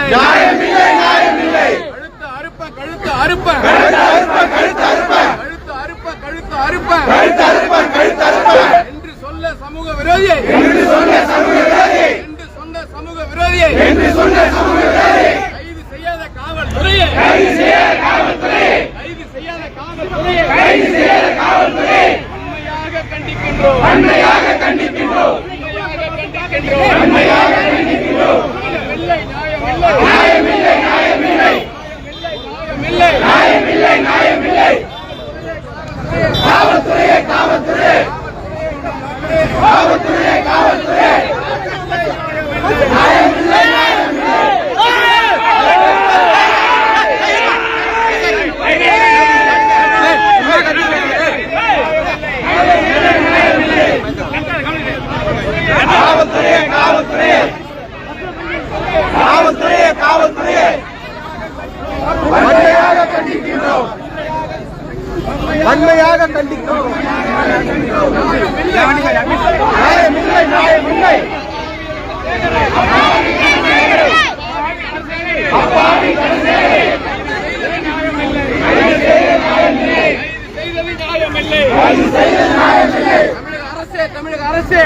இல்லை நியாயம் இல்லை நியாயம் இல்லை கழுத்து அறுப்ப கழுத்து அறுப்ப கழுத்து அறுப்ப கழுத்து அறுப்ப கழுத்து அறுப்ப கழுத்து அறுப்ப கழுத்து அறுப்ப என்று சொல்ல சமூக விரோதியை. என்று சொல்ல சமூக விரோதி என்று சொன்ன சமூக விரோதியை. என்று சொன்ன correct. வன்மையாக கண்டிக்கிறோம். செய்தது நியாயமில்லை அரசே தமிழக அரசே